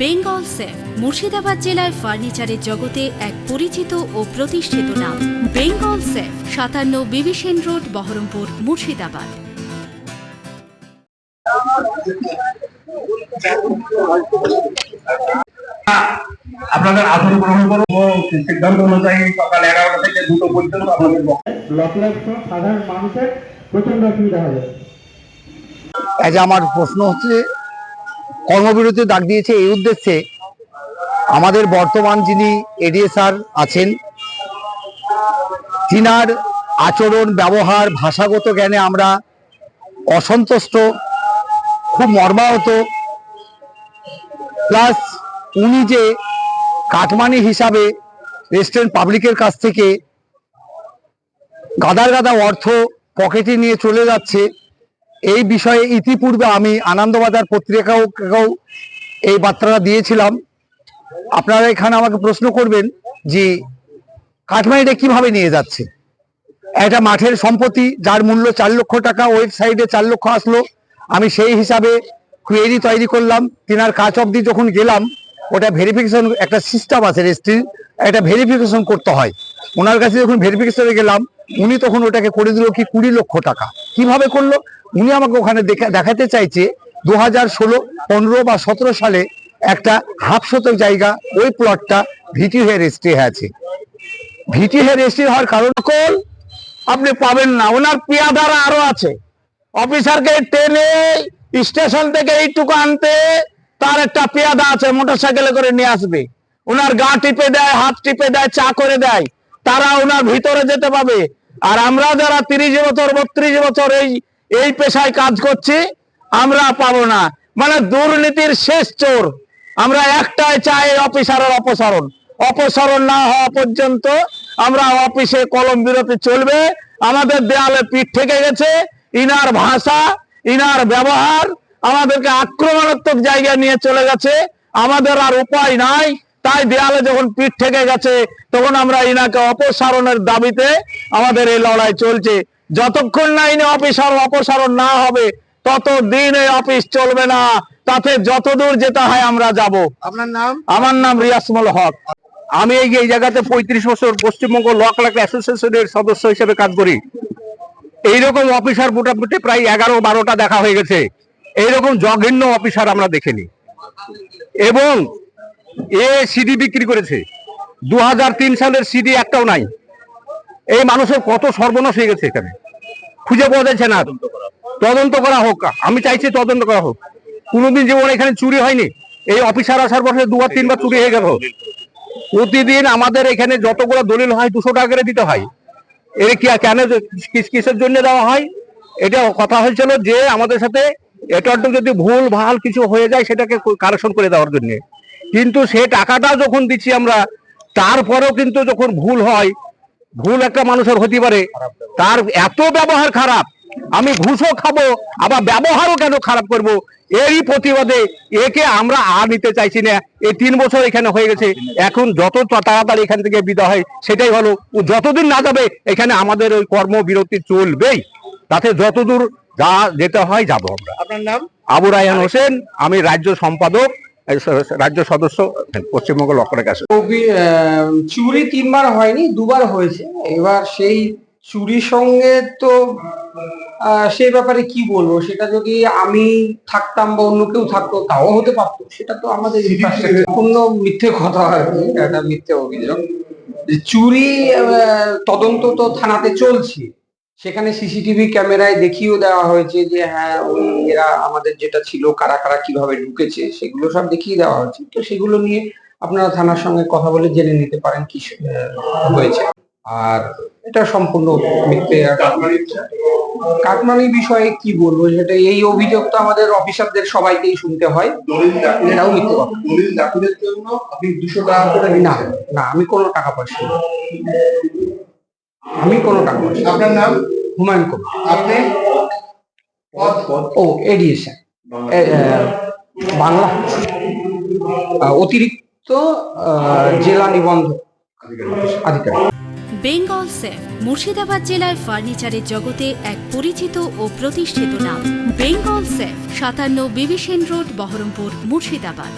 Bengal safe Murshidabad জেলায় ফার্নিচারের জগতে এক পরিচিত ও প্রতিষ্ঠিত নাম। বেঙ্গল সেফ সাতান্ন বিবিসেন রোড বহরমপুর মুর্শিদাবাদ। আপনাদের আসন গ্রহণ করব সিদ্ধান্ত অনুযায়ী সকাল এগারোটা থেকে দুটো পর্যন্ত আপনাদের সাধারণ মানুষের প্রচণ্ড অসুবিধা হবে। আজ আমার প্রশ্ন হচ্ছে কর্মবিরতি ডাক দিয়েছে এই উদ্দেশ্যে আমাদের বর্তমান যিনি এডিএ স্যার আছেন, তিনার আচরণ, ব্যবহার, ভাষাগত জ্ঞানে আমরা অসন্তুষ্ট, খুব মর্মাহত। প্লাস উনি যে কাটমানি হিসাবে রেস্টুরেন্ট পাবলিকের কাছ থেকে গাদার গাদা অর্থ পকেটে নিয়ে চলে যাচ্ছে এই বিষয়ে ইতিপূর্বে আমি আনন্দবাজার পত্রিকাও কেও এই বার্তাটা দিয়েছিলাম। আপনারা এখানে আমাকে প্রশ্ন করবেন যে কাঠমানিটা কীভাবে নিয়ে যাচ্ছে? একটা মাঠের সম্পত্তি যার মূল্য চার লক্ষ টাকা, ওয়েবসাইটে চার লক্ষ আসলো। আমি সেই হিসাবে কোয়েরি তৈরি করলাম। তিনার কাজ অবধি যখন গেলাম, ওটা ভেরিফিকেশন একটা সিস্টেম আছে রেজিস্ট্রির একটা ভেরিফিকেশন করতে হয়। ওনার কাছে যখন ভেরিফিকেশনে গেলাম, উনি তখন ওটাকে করে দিল কি কুড়ি লক্ষ টাকা। কীভাবে করল? উনি আমাকে ওখানে দেখাতে চাইছে দু হাজার ষোলো, পনেরো বা সতেরো সালে একটা হাফ শতক জায়গা, ওই প্লটটা ভিটি হয়ে রেজিস্ট্রি আছে। ভিটি হয়ে রেজিস্ট্রি হওয়ার কারণ সকল আপনি পাবেন না, ওনার পেয়াদারা আরও আছে। অফিসারকে ট্রেনে স্টেশন থেকে এইটুকু আনতে তার একটা পেয়াদা আছে মোটর সাইকেলে করে নিয়ে আসবে। ওনার গা টিপে দেয়, হাত টিপে দেয়, চা করে দেয়, তারা ওনার ভিতরে যেতে পাবে। আর আমরা যারা তিরিশ বছর, বত্রিশ বছর এই এই পেশায় কাজ করছি, আমরা পাবো না। মানে দুর্নীতির শেষ চোর। আমরা একটাই চাই অফিসারের অপসারণ। অপসারণ না হওয়া পর্যন্ত আমরা অফিসে কলম বিরতি চলবে। আমাদের দেয়ালে পিঠ থেকে গেছে। ইনার ভাষা, ইনার ব্যবহার আমাদেরকে আক্রমণাত্মক জায়গায় নিয়ে চলে গেছে। আমাদের আর উপায় নাই। তাই দেয়ালে যখন পিঠ থেকে গেছে, তখন আমরা ইনাকে অপসারণের দাবিতে আমাদের এই লড়াই চলছে। যতক্ষণ না ইনি অফিসার অপসারণ না হবে ততদিন এই অফিস চলবে না। তাতে যতদূর যেতে হয় আমরা যাব। আপনার নাম? আমার নাম রিয়াসমল হক। আমি এই এই জায়গাতে পঁয়ত্রিশ বছর পশ্চিমবঙ্গ ল ক্লাক অ্যাসোসিয়েশনের সদস্য হিসেবে কাজ করি। এইরকম অফিসার মোটামুটি প্রায় এগারো বারোটা দেখা হয়ে গেছে। এইরকম জঘন্য অফিসার আমরা দেখিনি। এবং এ সিডি বিক্রি করেছে। দু হাজার তিন সালের সিডি একটাও নাই। এই মানুষের কত সর্বনাশ হয়ে গেছে এখানে। খুঁজে পাওয়া যাচ্ছে না। তদন্ত করা হোক, আমি চাইছি তদন্ত করা হোক। কোনোদিন যেমন এখানে চুরি হয়নি। এই অফিসার আসার পরে দুবার, তিনবার চুরি হয়ে গেল। প্রতিদিন আমাদের এখানে যতগুলো দলিল হয়, দুশো টাকা করে দিতে হয়। এর কি কেন কিস- কিসের জন্য দেওয়া হয়? এটা কথা হয়েছিল যে আমাদের সাথে এটা যদি ভুল, ভালো কিছু হয়ে যায়, সেটাকে কারেকশন করে দেওয়ার জন্য। কিন্তু সে টাকাটা যখন দিচ্ছি আমরা, তারপরেও কিন্তু যখন ভুল হয় ভুল একটা মানুষের হতে পারে তার এত ব্যবহার খারাপ আমি ঘুষও খাব আবার ব্যবহারও কেন খারাপ করব? এরই প্রতিবাদে একে আমরা আর নিতে চাইছি না। এই তিন বছর এখানে হয়ে গেছে। এখন যত তাড়াতাড়ি এখান থেকে বিদায় হয় সেটাই হলো যতদিন না যাবে এখানে আমাদের ওই কর্মবিরতি চলবেই। তাতে যতদূর যা যেতে হয় যাব আমরা। আপনার নাম? আবু রায়হান হোসেন আমি রাজ্য সম্পাদক। রাজ্য সদস্য পশ্চিমবঙ্গ লক্ষ্যরেখা কবি- আহ, চুরি তিনবার হয়নি দুবার হয়েছে। এবার সেই চুরির সঙ্গে তো সেই ব্যাপারে কি বলব? সেটা যদি আমি থাকতাম বা অন্য কেউ থাকতো তাও হতে পারতো। সেটা তো আমাদের। সম্পূর্ণ মিথ্যে কথা আর কি একটা মিথ্যে অভিযোগ। চুরি তদন্ত তো থানাতে চলছে। সেখানে সিসিটিভি ক্যামেরায় দেখিয়েও দেওয়া হয়েছে যে হ্যাঁ ওই এরা আমাদের যেটা ছিল কারা কারা কীভাবে ঢুকেছে সেগুলো সব দেখিয়ে দেওয়া হয়েছে। তো সেগুলো নিয়ে আপনারা থানার সঙ্গে কথা বলে জেনে নিতে পারেন কি হয়েছে। আর এটা সম্পূর্ণ মিথ্যে। কাটমানি বিষয়ে কি বলব? সেটা এই অভিযোগ তো আমাদের অফিসারদের সবাইকেই শুনতে হয়। এটাও মিথ্যে কথা। দলিল দাখিলের জন্য আপনি দুশো টাকা করে না না আমি কোনো টাকা পয়সা না। আমি কোনো টাকা পয়সা আপনার নাম? হুমায়ুন কবির। আপনি? পদ? পদ। ও এডিএশন বাংলা। অতিরিক্ত জেলা নিবন্ধক আধিকারিক। বেঙ্গল সেফ মুর্শিদাবাদ জেলায় ফার্নিচারের জগতে এক পরিচিত ও প্রতিষ্ঠিত নাম। বেঙ্গল সেফ সাতান্ন বিবিসেন রোড বহরমপুর মুর্শিদাবাদ।